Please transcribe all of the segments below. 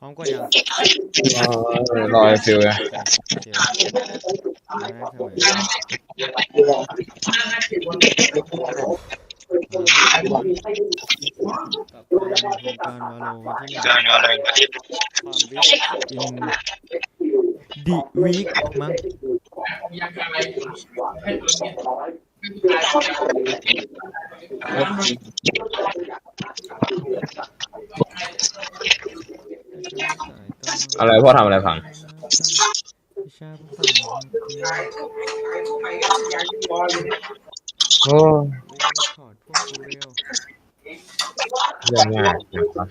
พร้อมกดยังเออรอไอ้ฟิลนะโอเคมาให้เท่าไหร่กับการการวาโลวันที่หนึ่งความวิกอินดิวีคมั้ง อะไรพ่อทำอะไรพังวิชาภาษาอังกฤษโอ้ถอดพวกกูเร็วเรื่องง่ายนะครับ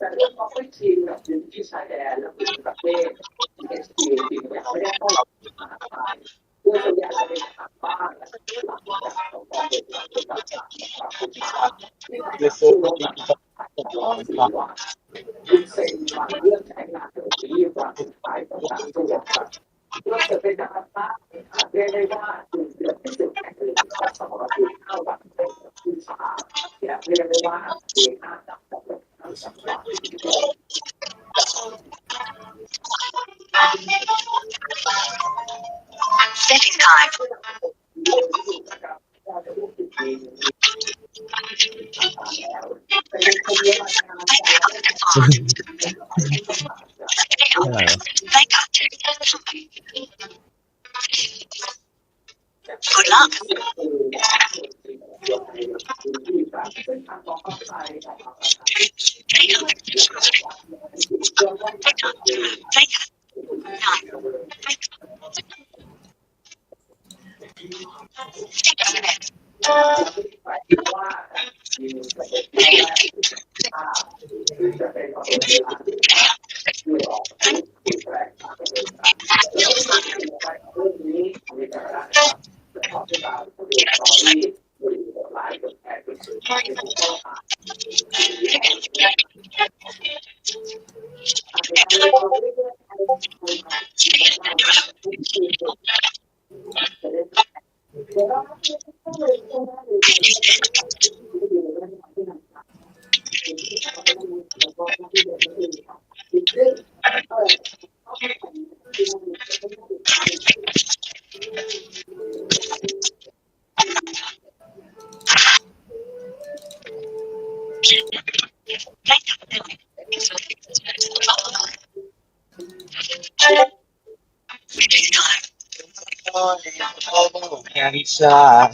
แต่เรื่องของไม่ชินกับพื้นที่ชายแดนและพื้นที่ประเทศที่เอสพีจริงๆไม่ได้เข้าหลักมหาภายเพื่อส่วนใหญ่จะเป็นทางบ้านและหลักจากของกองเด็กหลักต่างๆของผู้ชายที่จะสู้รบกับต้องสีว่าคุณเซ็นมาเรื่องใช้งานเทคโนโลยีกว่าถึงไปต่างตัวครับเพื่อจะเป็นการตั้งเรียกได้ว่าจุดเดือดที่สุดแห่งหนึ่งของสมรภูมิเข้ากับผู้ชายเรียกได้ว่าเรียนอา Setting time. จะเป็น Lisa.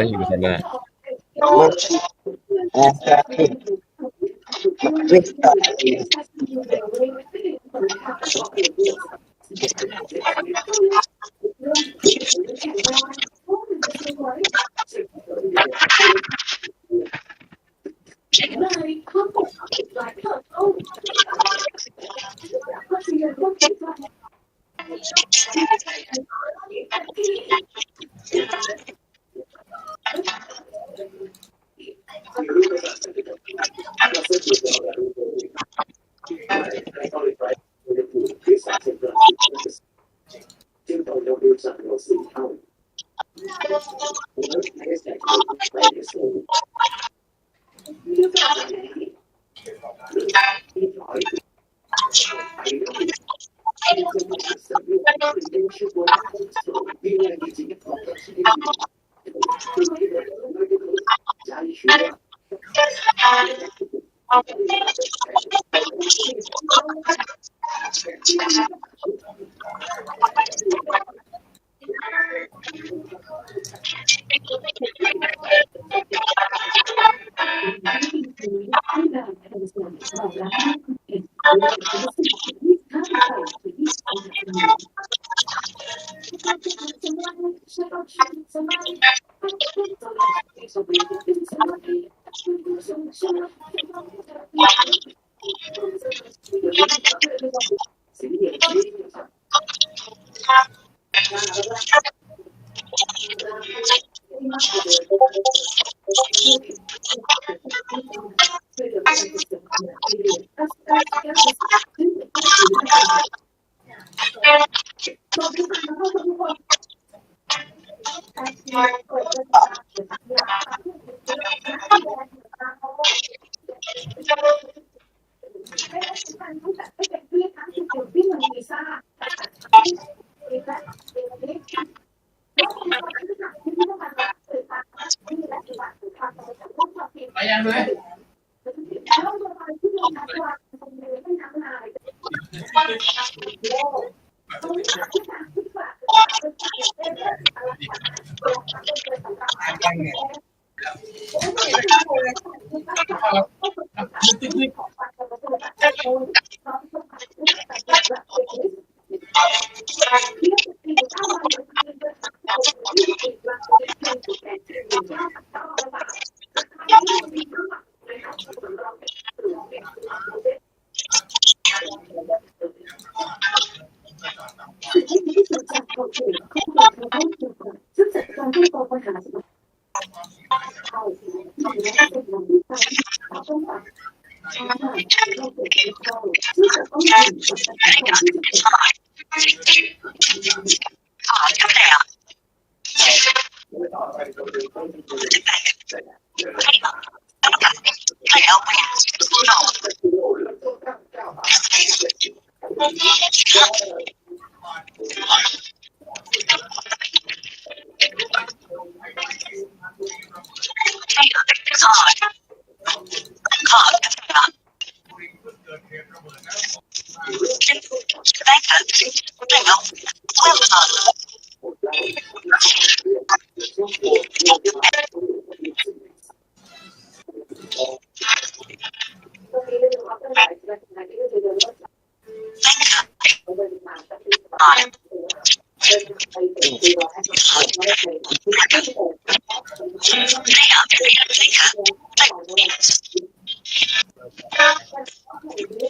ฟิลเลอร์อยู่เสร็จแล้ว Yeah. Thank you. ไป 私は今日は皆さんにお越しいただきました。 ได้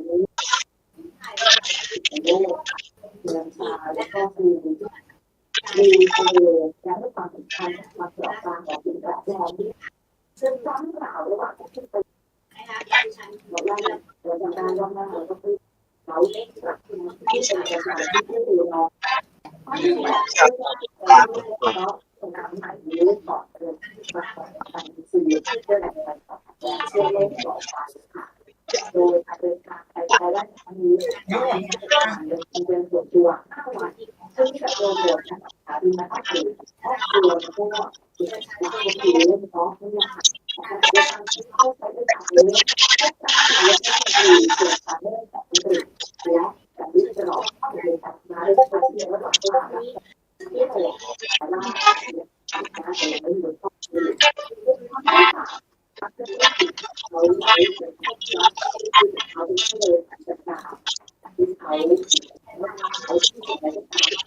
เชื่อเล่นต่อไปค่ะโดยอาจารย์การไปใช้และอันนี้เมื่อการเดินเดินส่วนตัวห้าวันซึ่งจะโดนโหวตจากสถาบันนักสืบครอบครัวแล้วก็หลักคนที่เล่นเพราะไม่อยากการที่เข้าไปด้วยกันเลยและการเล่นก็คือเกิดการเล่นแบบนี้และการที่จะหลอกเข้าไปในการมาได้การที่ว่าหลอกว่าที่เราแต่ละการเป็นไม่เหมือนกันเขาไม่เป็นเขาเขาไม่เลยจัดการที่เขาเขาที่ไหนก็ตา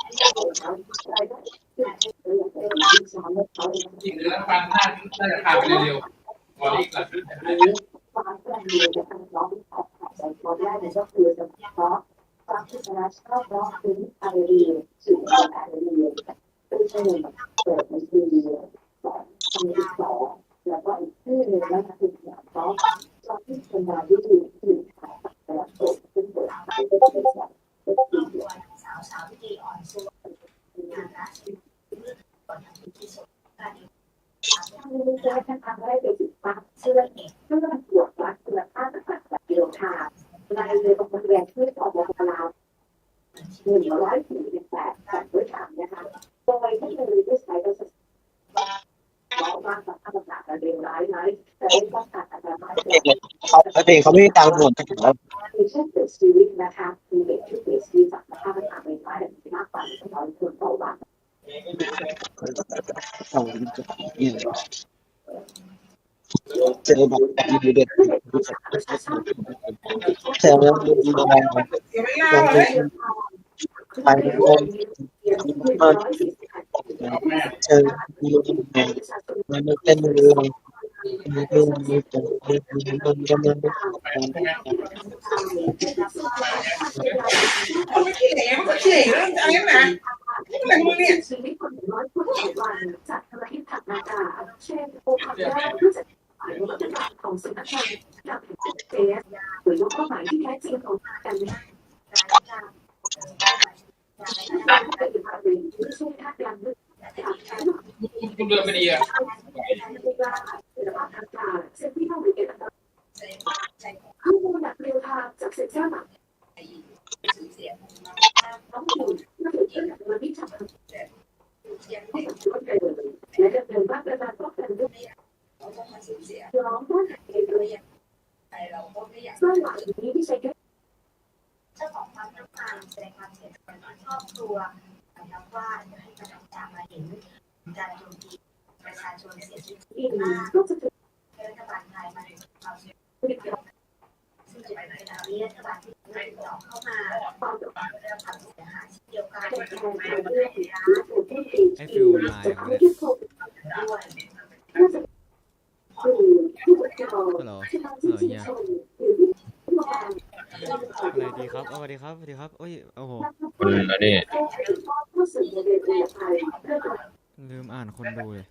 มเขาได้ได้ที่เราเป็นที่สอนเขา จริงแล้วฟันน่าน่าจะพาไปเร็วๆก่อนที่กลับอันนี้ความแปลกดีในการร้องขอขอใจตอนแรกเนี่ยก็คือจะเพราะความที่ชนะชอบร้องเพลงอะไรดีสื่ออะไรดีเป็นเช่นแบบเปิดในทีวีสอนทำอีกสองแล้วก็อีกชื่อหนึ่งนะคะคือเพราะชอบที่คนมาที่ดีที่ขายแต่ละต๊ะซึ่งเปิดขายเป็นแบบเป็นทีวี ทำไม่ได้ทำอะไรไปถึงปั๊บเชื่อเองเพื่อมันปวดวัดคุณภาพต่างๆกิโลทาในเรื่องของเรียนที่ออกมาลาวหนึ่งร้อยสี่สิบแปดแผ่นด้วยกันนะคะโดยที่เป็นรีดิสไซเบอร์สเราบ้างสภาพอากาศระเร็วร้ายไหมแต่ได้ป้องกันอันตรายเขาเพลงเขาไม่มีตังค์หมดแล้วมีเช่นเสียชีวิตนะคะมีเด็กที่เสียชีวิตจากสภาพอากาศไม่ได้มากกว่าหนึ่งร้อยคนต่อวัน เจอแบบดีเด็ดเจ อแล้วดีอะไรยังไม่เล่าเลยไปคนเจอดีมันไม่เป็นเรื่องมันเป็นมันเป็นมันเป็นมันเป็นคนไม่เขี่ยมันก็เขี่ยเรื่องอะไรนะอะไรมึงเนี่ยชีวิตคนน้อยคนหลายวันจากธุรกิจทางอากาศเช่นโอคาแรกที่จะขายวัตถุดิบของสำนักงานกับเจสหรือยกเป้าหมายที่แท้จริงของการวิจัยเป็นภาพที่ไม่ใช่ท่าทางลึกคุณเดินไปดีอะข้อมูลแบบเรียลไทม์จากเซ็นเซอร์ รวดเร็วและดำเนินมาตรการป้องกันด้วยย้อมว่าเองเลยส่วนหลังนี้ที่ใช้แค่เจ้าของปั๊มน้ำมันแสดงความเสียใจต่อครอบครัวนะครับว่าให้กระทำตามมาเห็นการโจมตีประชาชนเสียชีวิตอินก็จะถึงรัฐบาลไทยมาถึงความเสียผลิตภัณฑ์ซึ่งจะเป็นขณะนี้รัฐบาลที่ ไม่ติดต่อเข้ามาความต่อไปได้รับความเสียหายเช่นเดียวกันเป็นการเรื่องของผู้ที่ไอ้ฟิวไลน์จะอะทำเนี่ยให้ผู้ด้วยผู้จะคือผู้ปกครองฮัลโหลที่ทำให้ชุมชนหรือผู้ปกครองอะไรดีครับเอาสวัสดีครับสวัสดีครับโอ้ยโอ้โหคุณอันนี้ผู้สื่อมวลชนไทยเพื่อการลืมอ่านคนดูเลย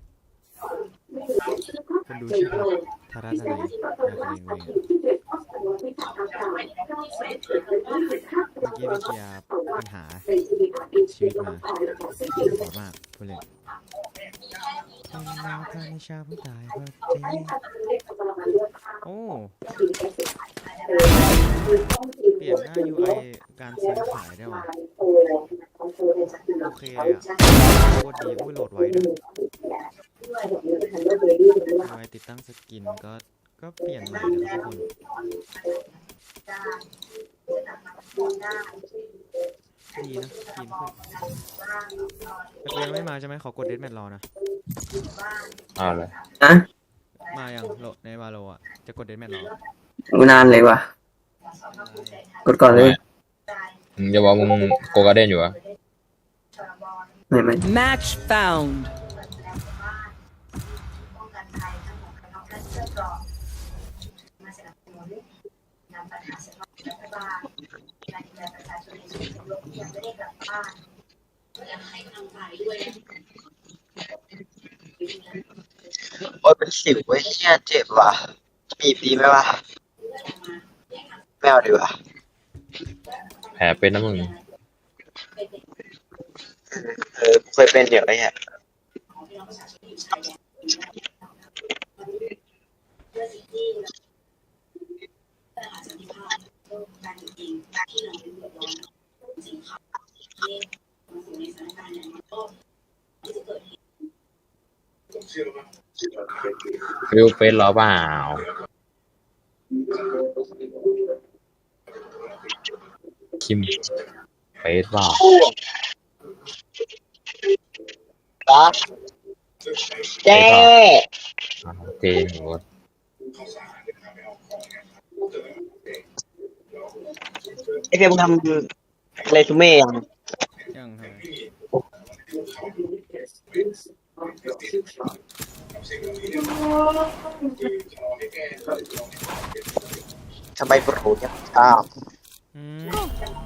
ไม่เห็นชื่อภาพคนดูในชื่อ โลกธาราทะเลนคิดว่านาเป็นว่าทะเลเวสิ่งที่เกิดข้อเสนอที่ทางการก้าวเสีเกิดเป็นว่าเป็นภาพเมื่อกี้พี่เกียร์ปัญหาในชีวิตของชีวิตขอมากพูดเลยเป็นนวทาในชาผู้ตายว่าเจ๊โอ้สิ่งที่เป็นเปลี่ยนหน้า UI การซื้อขายได้ว่ะโอเธอในจักรวาลโอเคอะโคตรดีอุ้ยโหลดไว้ด้วย UI ติดตั้งสกินก็ก็เปลี่ยนใหม่นะทุกคนได้จะนำมาดูได้ดีนะสกินขึ้นว่าตะเกียงไม่มาใช่ไหมขอกดเดทแมทรอนะเอาเลยอะมาอย่างโหลในวาโลอะจะกดเดทแมทรอกูนานเลยว่ะ กดก่อนเลยมึงจะบอกมึงโกการ์เด้นอยู่เหรอะไม่ไม่ Match found. ป้องกันภัยทั้งหมดกระทบและเสื้อกรอกมาสนับสนุนนำปัญหาเฉพาะรัฐบาลการดูแลประชาชนในชุมชนที่ยังไม่ได้กลั บบ้านยังให้กำลังใจด้วยโอ้ยเป็นสิวเว้ยเชี่ยเจ็บว่ะบีบดีไหมวะไม่เอาดีกว่าแผลเป็นนะมึง เออเคยเป็นเดี๋ยวไอ้เนี่ยเพื่อสิ่งที่ ปัญหาสันติภาพโลกการจริงที่เราเป็นเดือดร้อนจริงค่ะที่มาสู่ในสถานการณ์อย่างนี้ก็ที่จะเกิดเหตุฟิลเฟสหรอเปล่า คิมเฟสเปล่าปะเจ๊อ่าเจนโหดไอ้เฟยมึงทำเรซูเม่ยังยังทำไม ทำไมโปรเนี่ยอ้าวอืม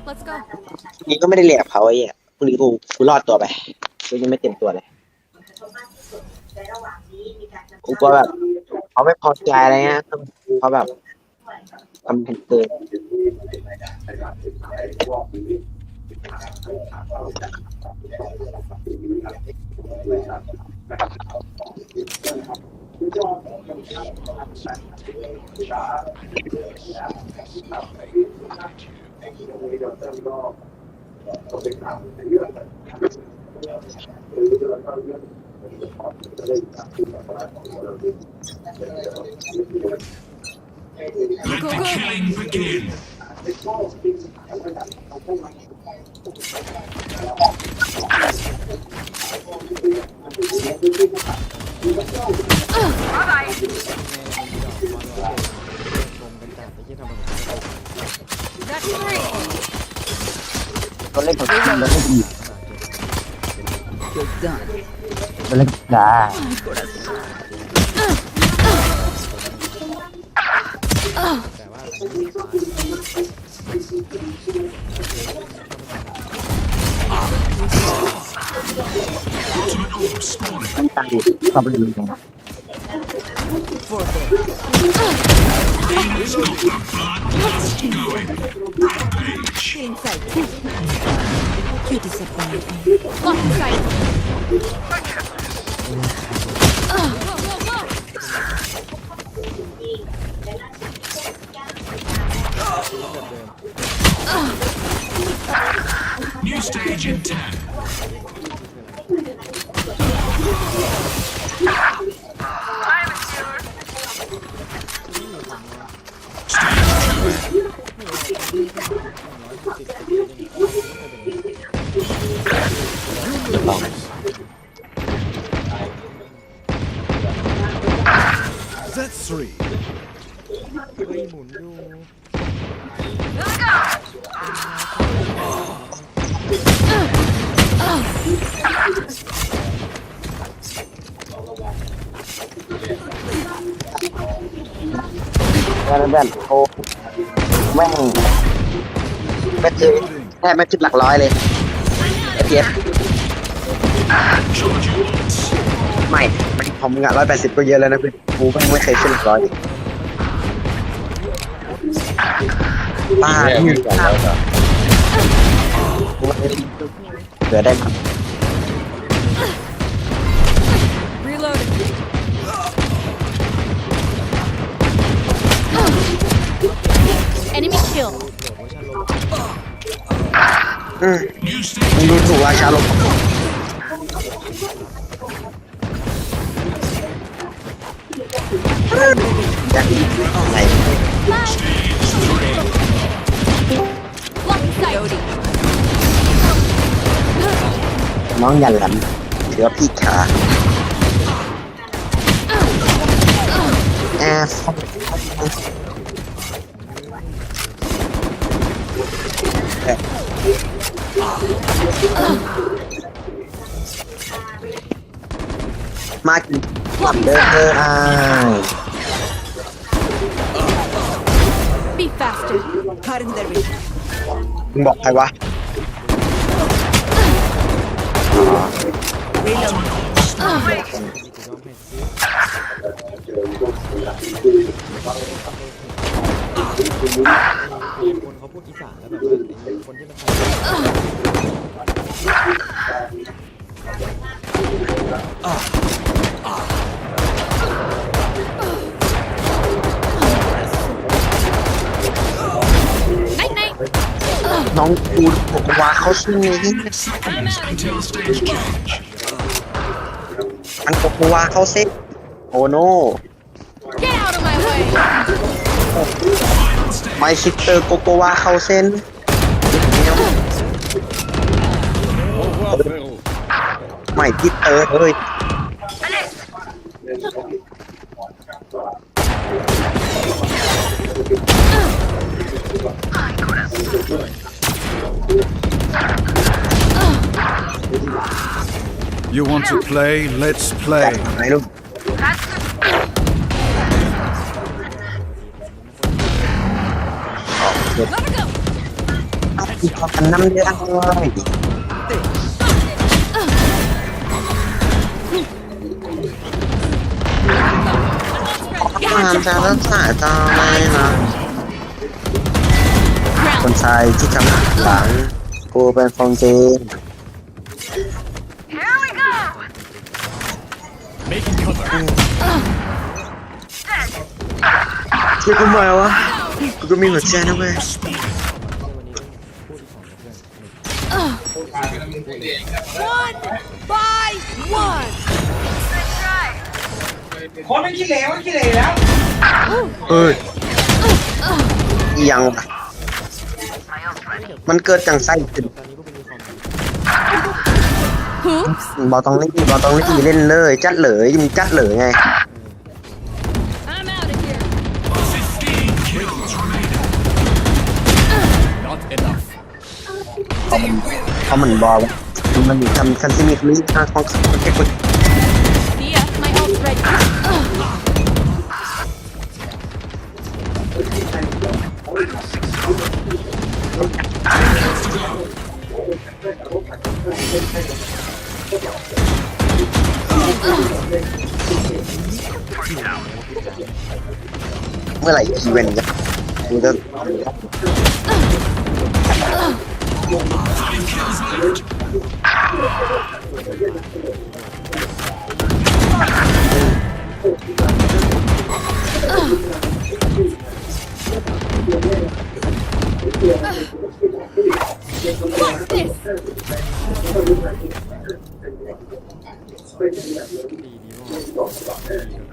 Let's go. พรุ่งนี้ก็ไม่ได้เรียนกับเขาไอ้เนี่ยพรุ่งนี้กูกูรอดตัวไปกูยังไม่เต็มตัวเลยผลกระทบมากที่สุดในระหว่างนี้มีการจำกูกลัวแบบเขาไม่พอใจอะไรเงี้ยเขาแบบทำเป็นเกิน เแม่มั นดออไอ้ที่ทำมัน That's three. ตัวเล็กกว่าตัวเล็กอีกตัวเล็กจ้า double இருக்கும் You disappoint me. Got inside. New stage in 10. แล้วแบบโอ้แม่งไม่ถึงแทบไม่ถึงหลักร้อยเลยเพียบไม่ผมงะร้อยแปดสิบก็เยอะแล้วนะพี่กูแม่งไม่เคยขึ้นหลักร้อยป้าแม่พี่วิ่งก่อนแล้วก็เหลือได้มั้ อืมมึงดูถูกราชาลงอยากไหน Lock in sight. น้องยันแหลมถือว่าพี่ขาแอฟ มากินหลับเด้อเธออ้าย Be faster. Cutting the ring. มึงบอกใครวะ คนเขาพูดอีสานแล้วแบบว่าไอ้คนที่มันทำ Night night. น้องกูบอกว่าเขาชื่อนี้ seconds until stage change. มันบอกว่าเขาเซ็ตโอ้โน Get out of my way. ไม่คิดเตอร์โกโกวาเข้าเส้น ไม่คิดเตอร์เลย You want to play? Let's play. ไหนลูกอีกพอกันน้ำเดือดเลย งานจะรักษาจอไหมนะคนชายที่กำลังหลังกูเป็นฟองเจน Making cover. ช่วยกูหน่อยวะกูก็มีหัวใจนะเว้ย วันนี้พูดอีสานกับเพื่อนผ่านไปแล้วมึงคนเอง One by one. คนไม่คิดแล้วไม่คิดเลยแล้วเฮ้ยอีหยังวะมันเกิดจังไส้ขึ้น Oops. บอต้องเล่นบอต้องเล่นเล่นเลยจัดเลยมึงจัดเลยไง I'm out of here. 15 kills remaining. Not enough. เพราะมันบอลมันทำคันที่มีมีทางของเขาเก็บ เมื่อไหร่อีเวนต์จะกูจะเ Five kills left. What's this?